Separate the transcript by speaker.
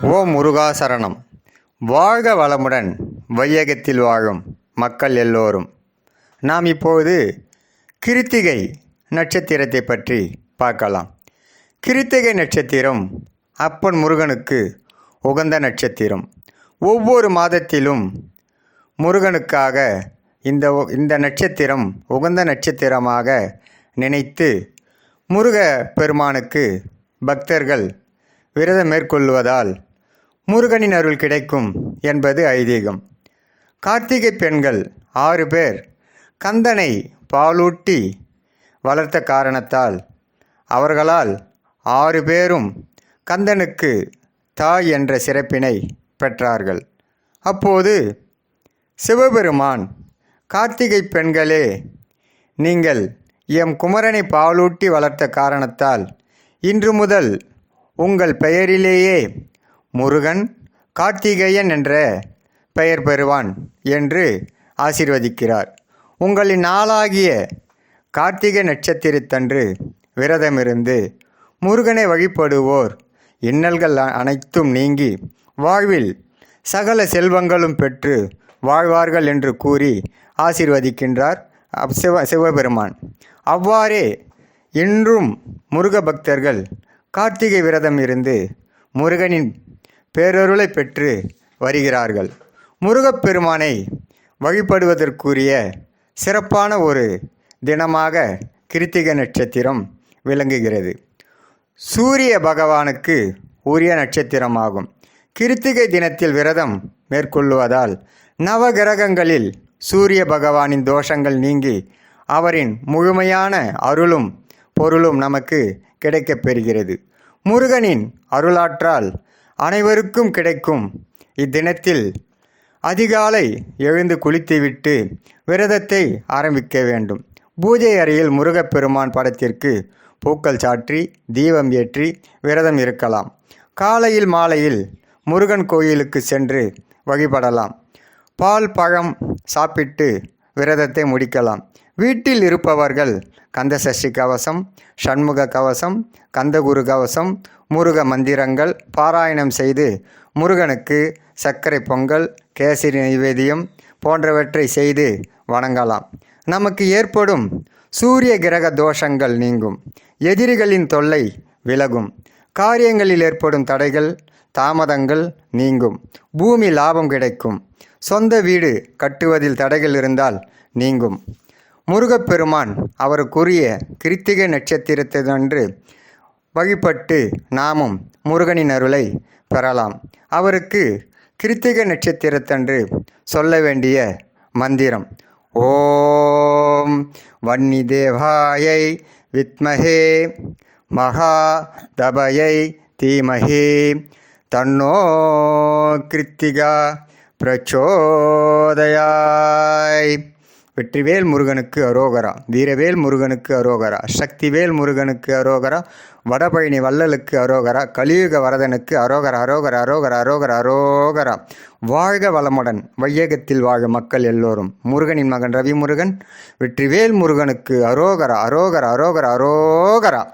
Speaker 1: ஓ முருகாசரணம் வாழ்க வளமுடன் வையகத்தில் வாழும் மக்கள் எல்லோரும். நாம் இப்போது கிருத்திகை நட்சத்திரத்தை பற்றி பார்க்கலாம். கிருத்திகை நட்சத்திரம் அப்பன் முருகனுக்கு உகந்த நட்சத்திரம். ஒவ்வொரு மாதத்திலும் முருகனுக்காக இந்த இந்த நட்சத்திரம் உகந்த நட்சத்திரமாக நினைத்து முருக பெருமானுக்கு பக்தர்கள் விரதம் மேற்கொள்வதால் முருகனின் அருள் கிடைக்கும் என்பது ஐதீகம். கார்த்திகை பெண்கள் ஆறு பேர் கந்தனை பாலூட்டி வளர்த்த காரணத்தால் அவர்களால் ஆறு பேரும் கந்தனுக்கு தாய் என்ற சிறப்பினை பெற்றார்கள். அப்போது சிவபெருமான் கார்த்திகை பெண்களே நீங்கள் எம் குமரனை பாலூட்டி வளர்த்த காரணத்தால் இன்று முதல் உங்கள் பெயரிலேயே முருகன் கார்த்திகேயன் என்ற பெயர் பெறுவான் என்று ஆசீர்வதிக்கிறார். உங்களின் நாளாகிய கார்த்திகை நட்சத்திரத்தன்று விரதமிருந்து முருகனை வழிபடுவோர் இன்னல்கள் அனைத்தும் நீங்கி வாழ்வில் சகல செல்வங்களும் பெற்று வாழ்வார்கள் என்று கூறி ஆசிர்வதிக்கின்றார். சிவ சிவபெருமான். அவ்வாறே இன்றும் முருக பக்தர்கள் கார்த்திகை விரதம் இருந்து முருகனின் பேரருளை பெற்று வருகிறார்கள். முருகப்பெருமானை வழிபடுவதற்குரிய சிறப்பான ஒரு தினமாக கிருத்திகை நட்சத்திரம் விளங்குகிறது. சூரிய பகவானுக்கு உரிய நட்சத்திரமாகும். கிருத்திகை தினத்தில் விரதம் மேற்கொள்வதால் நவகிரகங்களில் சூரிய பகவானின் தோஷங்கள் நீங்கி அவரின் முழுமையான அருளும் பொருளும் நமக்கு கிடைக்கப் பெறுகிறது. முருகனின் அருளாற்றால் அனைவருக்கும் கிடைக்கும். இத்தினத்தில் அதிகாலை எழுந்து குளித்துவிட்டு விரதத்தை ஆரம்பிக்க வேண்டும். பூஜை அறையில் முருகப்பெருமான் படத்திற்கு பூக்கள் சாற்றி தீபம் ஏற்றி விரதம் இருக்கலாம். காலையில் மாலையில் முருகன் கோயிலுக்கு சென்று வழிபடலாம். பால் பழம் சாப்பிட்டு விரதத்தை முடிக்கலாம். வீட்டில் இருப்பவர்கள் கந்த சஷ்டி கவசம் சண்முக கவசம் கந்தகுரு கவசம் முருக மந்திரங்கள் பாராயணம் செய்து முருகனுக்கு சர்க்கரை பொங்கல் கேசரி நைவேத்தியம் போன்றவற்றை செய்து வணங்கலாம். நமக்கு ஏற்படும் சூரிய கிரக தோஷங்கள் நீங்கும். எதிரிகளின் தொல்லை விலகும். காரியங்களில் ஏற்படும் தடைகள் தாமதங்கள் நீங்கும். பூமி லாபம் கிடைக்கும். சொந்த வீடு கட்டுவதில் தடைகள் இருந்தால் நீங்கும். முருகப்பெருமான் அவருக்குரிய கிருத்திகை நட்சத்திரத்தினன்று வழிபட்டு நாமும் முருகனின் அருளை பெறலாம். அவருக்கு கிருத்திகை நட்சத்திரத்தன்று சொல்ல வேண்டிய மந்திரம். ஓம் வன்னி தேவாயை வித்மகே மகா தபயை தீமகே தன்னோ கிருத்திகா பிரச்சோதயாய். வெற்றிவேல் முருகனுக்கு அரோகரா வீரவேல் முருகனுக்கு அரோகரா சக்திவேல் முருகனுக்கு அரோகரா வடபழனி வள்ளலுக்கு அரோகரா கலியுக வரதனுக்கு அரோகர அரோகர அரோகர அரோகர அரோகரா. வாழ்க வளமுடன் வையகத்தில் வாழும் மக்கள் எல்லோரும். முருகனின் மகன் ரவி முருகன் வெற்றிவேல் முருகனுக்கு அரோகரா அரோகர அரோகர அரோகரா.